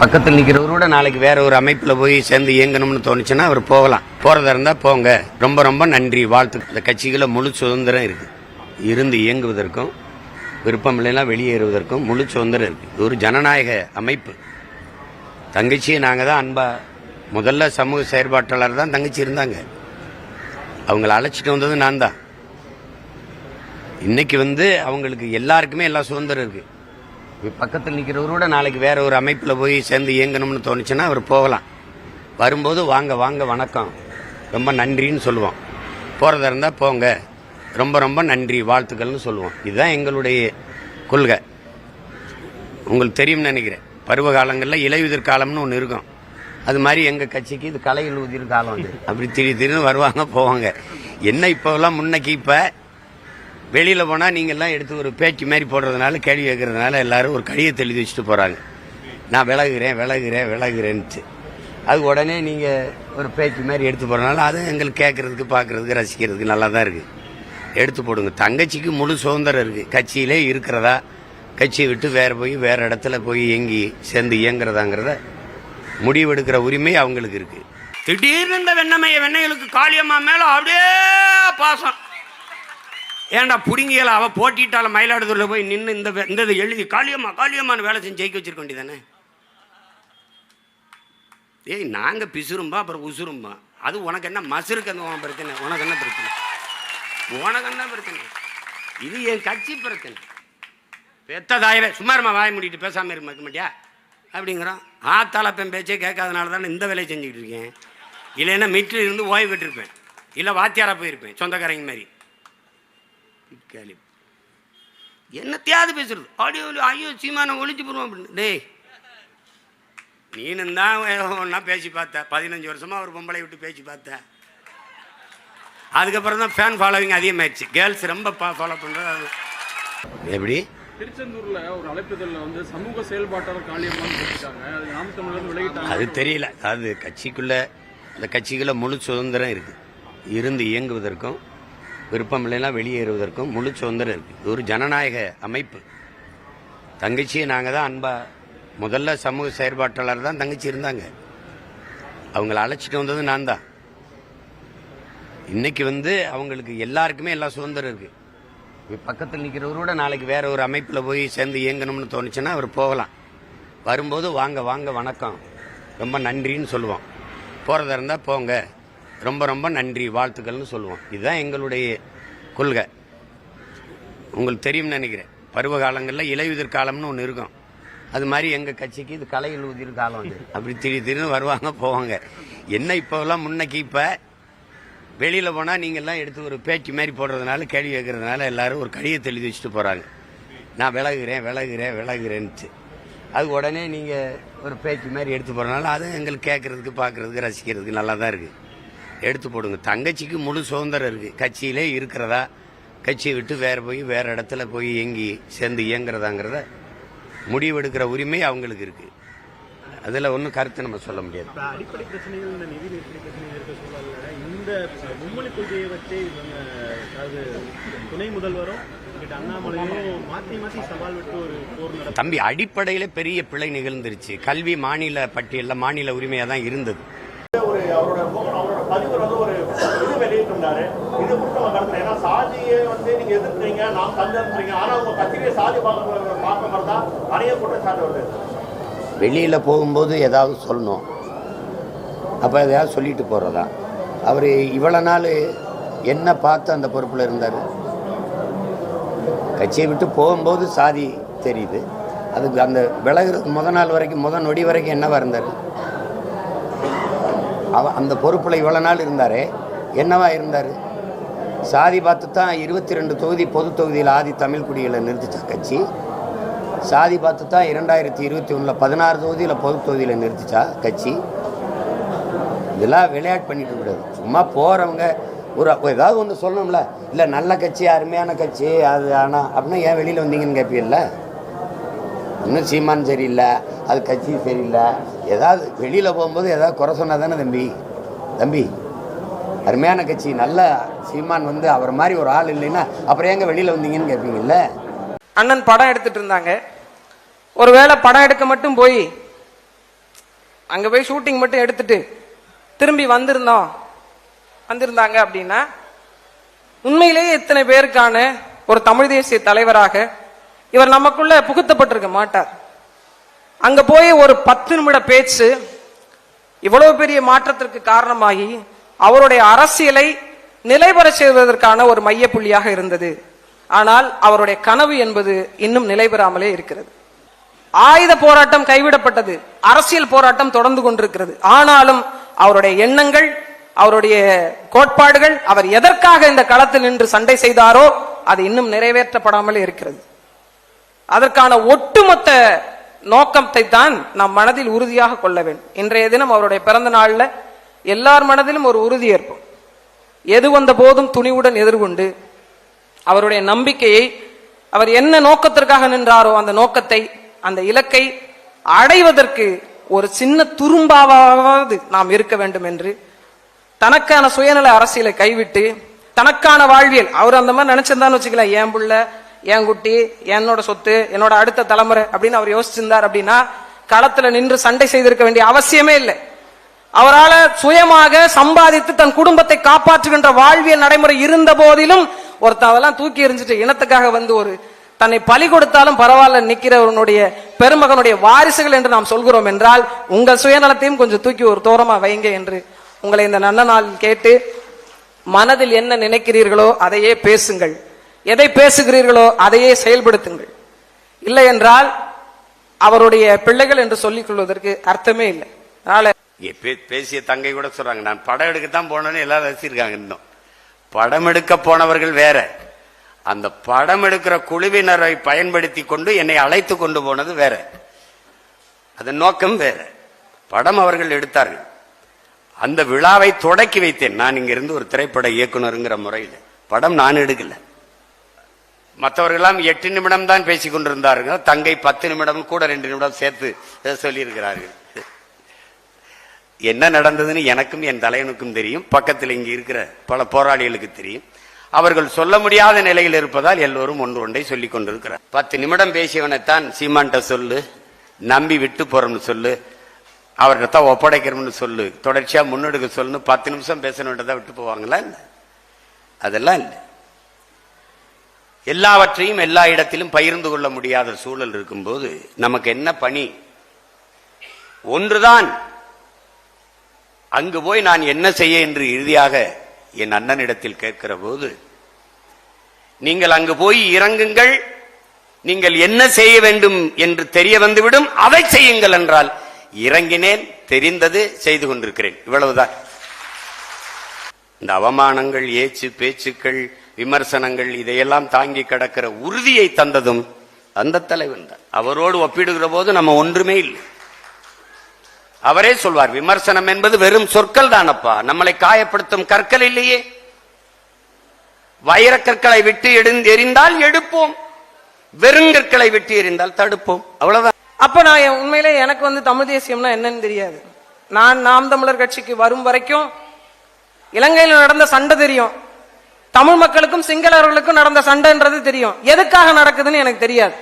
பக்கத்தில் நிற்கிறவரோட நாளைக்கு வேற ஒரு அமைப்பில் போய் சேர்ந்து இயங்கணும்னு தோணுச்சுன்னா அவர் போகலாம். போறதா இருந்தா போங்க. ரொம்ப ரொம்ப நன்றி. வாழ்த்து இந்த கட்சிகளை முழு சுதந்திரம் இருக்கு. இருந்து இயங்குவதற்கும் விருப்பம் இல்லைன்னா வெளியேறுவதற்கும் முழு சுதந்திரம் இருக்கு. இது ஒரு ஜனநாயக அமைப்பு. தங்கச்சியை நாங்கள் தான் அன்பா முதல்ல சமூக செயற்பாட்டாளர் தான் தங்கச்சி இருந்தாங்க. அவங்கள அழைச்சிட்டு வந்தது நான் தான். இன்னைக்கு வந்து அவங்களுக்கு எல்லாருக்குமே எல்லா சுதந்திரம் இருக்கு. பக்கத்தில் நிற்கிறவரோட நாளைக்கு வேற ஒரு அமைப்பில் போய் சேர்ந்து இயங்கணும்னு தோணுச்சுன்னா அவர் போகலாம். வரும்போது வாங்க வாங்க வணக்கம். ரொம்ப நன்றின்னு சொல்லுவோம். போகிறதா இருந்தால் போங்க. ரொம்ப ரொம்ப நன்றி வாழ்த்துக்கள்னு சொல்லுவோம். இதுதான் எங்களுடைய கொள்கை. உங்களுக்கு தெரியும்னு நினைக்கிறேன். பருவ காலங்களில் இலையுதிர் காலம்னு ஒன்று இருக்கும். அது மாதிரி எங்கள் கட்சிக்கு இது கலையில் உதிர் காலம் அது. அப்படி திடீர் திடீர்னு வருவாங்க போவாங்க. என்ன இப்போலாம் முன்னைக்கு இப்போ? வெளியில் போனால் நீங்கள்லாம் எடுத்து ஒரு பேச்சு மாதிரி போடுறதுனால கேள்வி கேட்கறதுனால எல்லாரும் ஒரு கடியை எழுதி வச்சுட்டு போகிறாங்க நான் விலகுறேன் விலகுறேன் விலகுறேன்ட்டு அது உடனே நீங்கள் ஒரு பேச்சு மாதிரி எடுத்து போகிறதுனால அது எங்களுக்கு கேட்குறதுக்கு பார்க்குறதுக்கு ரசிக்கிறதுக்கு நல்லா தான் இருக்குது எடுத்து போடுங்க. தங்கச்சிக்கு முழு சுதந்திரம் இருக்குது கட்சியிலே இருக்கிறதா? கட்சியை விட்டு வேறு போய் வேறு இடத்துல போய் இயங்கி சேர்ந்து இயங்குறதாங்கிறத முடிவெடுக்கிற உரிமை அவங்களுக்கு இருக்குது திடீர்னு இந்த வெண்ணமைய வெண்ணைகளுக்கு காளியம்மா மேலே அப்படியே பாசம். ஏன்டா புடுங்கியல? அவள் போட்டிட்டால மயிலாடுதுறையில் போய் நின்று இந்த இந்த இதை எழுதி காளியம்மா காளியம்மான்னு வேலை செஞ்சு ஜெயிக்க வச்சிருக்க வேண்டியதானே? ஏய் நாங்கள் பிசுரும்பா அப்புறம் உசுரும்பா அது உனக்கு என்ன மசுருக்கு அந்த உன் பிரச்சனை? உனக்கு என்ன பிரச்சனை? உனக்கு என்ன பிரச்சனை? இது என் கட்சி பிரச்சனை. பெத்த தாயவே சும்மாருமா வாய முடிட்டு பேசாமல் இருக்க மாட்டியா? அப்படிங்கிறான். ஆத்தால பெண் பேச்சே கேட்காதனால தானே இந்த வேலையை செஞ்சுக்கிட்டு இருக்கேன். இல்லைன்னா மீட்டில் இருந்து ஓய்வு விட்டுருப்பேன் இல்லை வாத்தியாராக போயிருப்பேன் சொந்தக்காரங்க மாதிரி. கேள்வி என்னத்தையாவது பேசுறது? ஆடியோ ஐயோ சீமான ஒழிச்சு போடுவோம் அப்படின்னு. டேய் நீனும் தான் ஒன்றா பேசி பார்த்த. பதினஞ்சு வருஷமா ஒரு பொம்பளை விட்டு பேசி பார்த்த. அதுக்கப்புறம் தான் ஃபேன் ஃபாலோவிங் அதிகமாயிடுச்சு. கேர்ள்ஸ் ரொம்ப ஃபாலோ பண்ணுறது எப்படி? திருச்செந்தூர்ல ஒரு அழைப்புதல்ல வந்து சமூக செயல்பாட்டாளர் காளியம்மான்னு அது தெரியல. அது கட்சிக்குள்ள இந்த கட்சிகளை முழு சுதந்திரம் இருக்கு. இருந்து இயங்குவதற்கும் விருப்பம் இல்லைன்னா வெளியேறுவதற்கும் முழு சுதந்திரம் இருக்குது இது ஒரு ஜனநாயக அமைப்பு. தங்கச்சியை நாங்கள் தான் அன்பா முதல்ல சமூக செயற்பாட்டாளர் தான் தங்கச்சி இருந்தாங்க. அவங்கள அழைச்சிட்டு வந்தது நான் தான். இன்னைக்கு வந்து அவங்களுக்கு எல்லாருக்குமே எல்லா சுதந்திரம் இருக்குது பக்கத்தில் நிற்கிறவரோட நாளைக்கு வேற ஒரு அமைப்பில் போய் சேர்ந்து இயங்கணும்னு தோணுச்சுன்னா அவர் போகலாம். வரும்போது வாங்க வாங்க வணக்கம். ரொம்ப நன்றின்னு சொல்லுவோம். போகிறதா இருந்தால் போங்க. ரொம்ப ரொம்ப நன்றி வாழ்த்துக்கள்னு சொல்லுவோம். இதுதான் எங்களுடைய கொள்கை. உங்களுக்கு தெரியும்னு நினைக்கிறேன். பருவ காலங்களில் இலையுதிர் காலம்னு ஒன்று இருக்கும். அது மாதிரி எங்கள் கட்சிக்கு இது கலையில் உதிர் காலம் அது. அப்படி திடீர் திடீர்னு வருவாங்க போவாங்க. என்ன இப்போலாம் முன்னைக்கு இப்போ வெளியில் போனால் நீங்கள்லாம் எடுத்து ஒரு பேச்சு மாதிரி போடுறதுனால கேள்வி கேட்கறதுனால எல்லாரும் ஒரு கடிதத்தை எழுதி வச்சுட்டு போகிறாங்க நான் விலகுறேன் விலகுறேன் விலகுறேன்ட்டு அது உடனே நீங்கள் ஒரு பேச்சு மாதிரி எடுத்து போகிறதுனால அதுவும் எங்களுக்கு கேட்குறதுக்கு பார்க்குறதுக்கு ரசிக்கிறதுக்கு நல்லா தான் இருக்குது எடுத்து போடுங்க. தங்கச்சிக்கு முழு சுதந்திரம் இருக்குது கட்சியிலே இருக்கிறதா? கட்சியை விட்டு வேற போய் வேற இடத்துல போய் இயங்கி சேர்ந்து இயங்குறதாங்கிறத முடிவெடுக்கிற உரிமை அவங்களுக்கு இருக்குது அதில் ஒன்றும் கருத்து நம்ம சொல்ல முடியாது. இப்ப அடிப்படை பிரச்சனைகள் இந்த நிதி நெருக்கடி பிரச்சனை இருக்க சூழல்ல இந்த மும்மொழி கொள்கையை வச்சு இவங்க அதாவது துணை முதல்வரும் கிட்ட அண்ணாமலையும் மாத்தி மாத்தி சவால் விட்டு ஒரு போர் நடத்த தம்பி அடிப்படையில் பெரிய பிழை நிகழ்ந்துருச்சு. கல்வி மாநில பட்டியலில் மாநில உரிமையாக தான் இருந்தது. ஒரு வந்து ஒரு இது வெளியிட்டிருந்தாரு. இது குறித்து நம்ம கருத்துல. ஏன்னா சாதியை வந்து நீங்க எதிர்க்கிறீங்க நாம் தந்துறீங்க ஆனா உங்க கட்சியிலே சாதி பார்க்க பார்க்க மாதிரி தான் நிறைய குற்றச்சாட்டு வருது. வெளியில் போகும்போது ஏதாவது சொல்லணும். அப்போ எதையாவது சொல்லிட்டு போகிறதா அவர் இவ்வளோ நாள் என்ன பார்த்து அந்த பொறுப்பில் இருந்தார்? கட்சியை விட்டு போகும்போது சாதி தெரியுது. அதுக்கு அந்த விலகுறதுக்கு முத நாள் வரைக்கும் முத நொடி வரைக்கும் என்னவாக இருந்தார்? அவ அந்த பொறுப்பில் இவ்வளோ நாள் இருந்தார் என்னவா இருந்தார்? சாதி பார்த்து தான் இருபத்தி ரெண்டு தொகுதி பொது தொகுதியில் ஆதி தமிழ் குடிகளை நிறுத்திச்ச கட்சி. சாதி பார்த்து தான் இரண்டாயிரத்தி இருபத்தி ஒன்றில் பதினாறு தொகுதியில் பொது தொகுதியில் நிறுத்திச்சா கட்சி. இதெல்லாம் விளையாட்டு பண்ணிட்டு கூடாது சும்மா போகிறவங்க ஒரு ஏதாவது ஒன்று சொல்லணும்ல. இல்லை நல்ல கட்சி அருமையான கட்சி அது ஆனால் அப்படின்னா ஏன் வெளியில் வந்தீங்கன்னு கேட்பீல்ல இன்னும் சீமான் சரியில்லை அது கட்சி சரியில்லை. ஏதாவது வெளியில் போகும்போது ஏதாவது குறை சொன்னால் தானே தம்பி? தம்பி அருமையான கட்சி நல்ல சீமான் வந்து அவர் மாதிரி ஒரு ஆள் இல்லைன்னா அப்புறம் எங்கே வெளியில் வந்தீங்கன்னு கேட்பீங்கல்ல அண்ணன் படம் எடுத்துட்டு இருந்தாங்க. ஒருவேளை படம் எடுக்க மட்டும் போய் அங்கே போய் ஷூட்டிங் மட்டும் எடுத்துட்டு திரும்பி வந்திருந்தோம் வந்திருந்தாங்க அப்படின்னா உண்மையிலேயே இத்தனை பேருக்கான ஒரு தமிழ் தேசிய தலைவராக இவர் நமக்குள்ள புகுத்தப்பட்டிருக்க மாட்டார். அங்க போய் ஒரு பத்து நிமிட பேச்சு இவ்வளவு பெரிய மாற்றத்திற்கு காரணமாகி அவருடைய அரசியலை நிலைபெற செய்வதற்கான ஒரு மையப்புள்ளியாக இருந்தது. ஆனால் அவருடைய கனவு என்பது இன்னும் நிலைபெறாமலே இருக்கிறது. ஆயுத போராட்டம் கைவிடப்பட்டது. அரசியல் போராட்டம் தொடர்ந்து கொண்டிருக்கிறது. ஆனாலும் அவருடைய எண்ணங்கள் அவருடைய கோட்பாடுகள் அவர் எதற்காக இந்த களத்தில் நின்று சண்டை செய்தாரோ அது இன்னும் நிறைவேற்றப்படாமலே இருக்கிறது. அதற்கான ஒட்டுமொத்த நோக்கத்தை தான் நாம் மனதில் உறுதியாக கொள்ள வேண்டும். இன்றைய தினம் அவருடைய பிறந்த நாளில் எல்லார் மனதிலும் ஒரு உறுதி ஏற்போம் எது வந்த போதும் துணிவுடன் எதிர்கொண்டு அவருடைய நம்பிக்கையை அவர் என்ன நோக்கத்திற்காக நின்றாரோ அந்த நோக்கத்தை அந்த இலக்கை அடைவதற்கு ஒரு சின்ன துரும்பாவது நாம் இருக்க வேண்டும் என்று தனக்கான சுயநல அரசியலை கைவிட்டு தனக்கான வாழ்வியல் அவர் அந்த மாதிரி நினைச்சிருந்தான்னு வச்சுக்கலாம் ஏன் புள்ள என் குட்டி என்னோட சொத்து என்னோட அடுத்த தலைமுறை அப்படின்னு அவர் யோசிச்சிருந்தார் அப்படின்னா களத்துல நின்று சண்டை செய்திருக்க வேண்டிய அவசியமே இல்லை. அவரால் சுயமாக சம்பாதித்து தன் குடும்பத்தை காப்பாற்றுகின்ற வாழ்வியல் நடைமுறை இருந்த போதிலும் ஒருத்தன் அதெல்லாம் தூக்கி எறிஞ்சிட்டு இனத்துக்காக வந்து ஒரு தன்னை பலி கொடுத்தாலும் பரவாயில்ல நிற்கிறவனுடைய பெருமகனுடைய வாரிசுகள் என்று நாம் சொல்கிறோம் என்றால் உங்கள் சுயநலத்தையும் கொஞ்சம் தூக்கி ஒரு தோரமா வைங்க என்று உங்களை இந்த நல்ல நாளில் கேட்டு மனதில் என்ன நினைக்கிறீர்களோ அதையே பேசுங்கள். எதை பேசுகிறீர்களோ அதையே செயல்படுத்துங்கள். இல்லை என்றால் அவருடைய பிள்ளைகள் என்று சொல்லிக் கொள்வதற்கு அர்த்தமே இல்லை. அதனால பேசிய தங்கை கூட சொல்றாங்க நான் படம் எடுக்கத்தான் போனேன்னு எல்லாரும் ரசிச்சிருக்காங்க இன்னும். படம் எடுக்க போனவர்கள் வேற. அந்த படம் எடுக்கிற குழுவினரை பயன்படுத்தி கொண்டு என்னை அழைத்து கொண்டு போனது வேற. அதன் நோக்கம் வேற. படம் அவர்கள் எடுத்தார்கள். அந்த விழாவை தொடக்கி வைத்தேன். நான் இங்கிருந்து ஒரு திரைப்பட இயக்குனருங்கிற முறையில். படம் நான் எடுக்கல. மற்றவர்களெல்லாம் எட்டு நிமிடம் தான் பேசிக் கொண்டிருந்தார்கள். தங்கை பத்து நிமிடம் கூட ரெண்டு நிமிடம் சேர்த்து சொல்லியிருக்கிறார்கள். என்ன நடந்ததுன்னு எனக்கும் என் தலைவனுக்கும் தெரியும். பக்கத்தில் இங்கே இருக்கிற பல போராளிகளுக்கு தெரியும். அவர்கள் சொல்ல முடியாத நிலையில் இருப்பதால் எல்லோரும் ஒன்று ஒன்றை சொல்லிக் கொண்டிருக்கிறார். பத்து நிமிடம் பேசியவனைத்தான் சீமான்ட்ட சொல்லு நம்பி விட்டு போறோம்னு சொல்லு அவர்கிட்ட தான் ஒப்படைக்கிறோம்னு சொல்லு தொடர்ச்சியாக முன்னெடுக்க சொல்லுன்னு பத்து நிமிஷம் பேசணுன்றதை விட்டு போவாங்களா இல்லை அதெல்லாம் இல்லை. எல்லாவற்றையும் எல்லா இடத்திலும் பகிர்ந்து கொள்ள முடியாத சூழல் இருக்கும்போது நமக்கு என்ன பணி? ஒன்றுதான். அங்கு போய் நான் என்ன செய்ய என்று இறுதியாக என் அண்ணனிடத்தில் கேட்கிற போது நீங்கள் அங்கு போய் இறங்குங்கள் நீங்கள் என்ன செய்ய வேண்டும் என்று தெரிய வந்துவிடும் அதை செய்யுங்கள் என்றால் இறங்கினேன் தெரிந்தது செய்து கொண்டிருக்கிறேன். இவ்வளவுதான். இந்த அவமானங்கள் ஏச்சு பேச்சுக்கள் விமர்சனங்கள் இதையெல்லாம் தாங்கி கிடக்கிற உறுதியை தந்ததும் அந்த தலைவன் தான். அவரோடு ஒப்பிடுகிற போது நம்ம ஒன்றுமே இல்லை. அவரே சொல்வார் விமர்சனம் என்பது வெறும் சொற்கள் தானப்பா. நம்மளை காயப்படுத்தும் கற்கள் இல்லையே. வைரக்கற்களை விட்டு எடுந்து எரிந்தால் எடுப்போம். வெறுங்கற்களை விட்டு எறிந்தால் தடுப்போம். அவ்வளவுதான். அப்ப நான் என் உண்மையிலே எனக்கு வந்து தமிழ் தேசியம்னா என்னன்னு தெரியாது. நான் நாம் தமிழர் கட்சிக்கு வரும் வரைக்கும் இலங்கையில் நடந்த சண்டை தெரியும். தமிழ் மக்களுக்கும் சிங்களவர்களுக்கும் நடந்த சண்டைன்றது தெரியும். எதுக்காக நடக்குதுன்னு எனக்கு தெரியாது.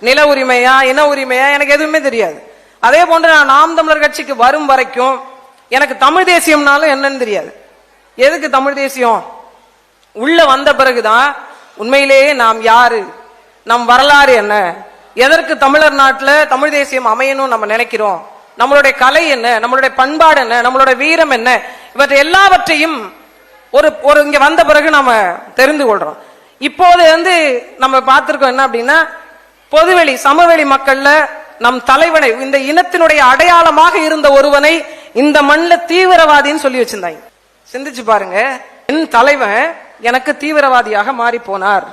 நில உரிமையா இன உரிமையா எனக்கு எதுவுமே தெரியாது. அதே போன்று நான் நாம் தமிழர் கட்சிக்கு வரும் வரைக்கும் எனக்கு தமிழ் தேசியம்னாலும் என்னன்னு தெரியாது. எதுக்கு தமிழ் தேசியம்? உள்ள வந்த பிறகுதான் உண்மையிலேயே நாம் யாரு? நம் வரலாறு என்ன? எதற்கு தமிழர் நாட்டில் தமிழ் தேசியம் அமையணும் நம்ம நினைக்கிறோம்? நம்மளுடைய கலை என்ன? நம்மளுடைய பண்பாடு என்ன? நம்மளுடைய வீரம் என்ன? இவற்றை எல்லாவற்றையும் ஒரு ஒரு இங்க வந்த பிறகு நம்ம தெரிந்து கொள்றோம். இப்போது வந்து நம்ம பார்த்திருக்கோம் என்ன அப்படின்னா பொதுவெளி சமவெளி மக்கள்ல நம் தலைவனை இந்த இனத்தினுடைய அடையாளமாக இருந்த ஒருவனை இந்த மண்ணில் தீவிரவாதின்னு சொல்லி வச்சிருந்தாங்க. சிந்திச்சு பாருங்க என் தலைவன் எனக்கு தீவிரவாதியாக மாறி போனார்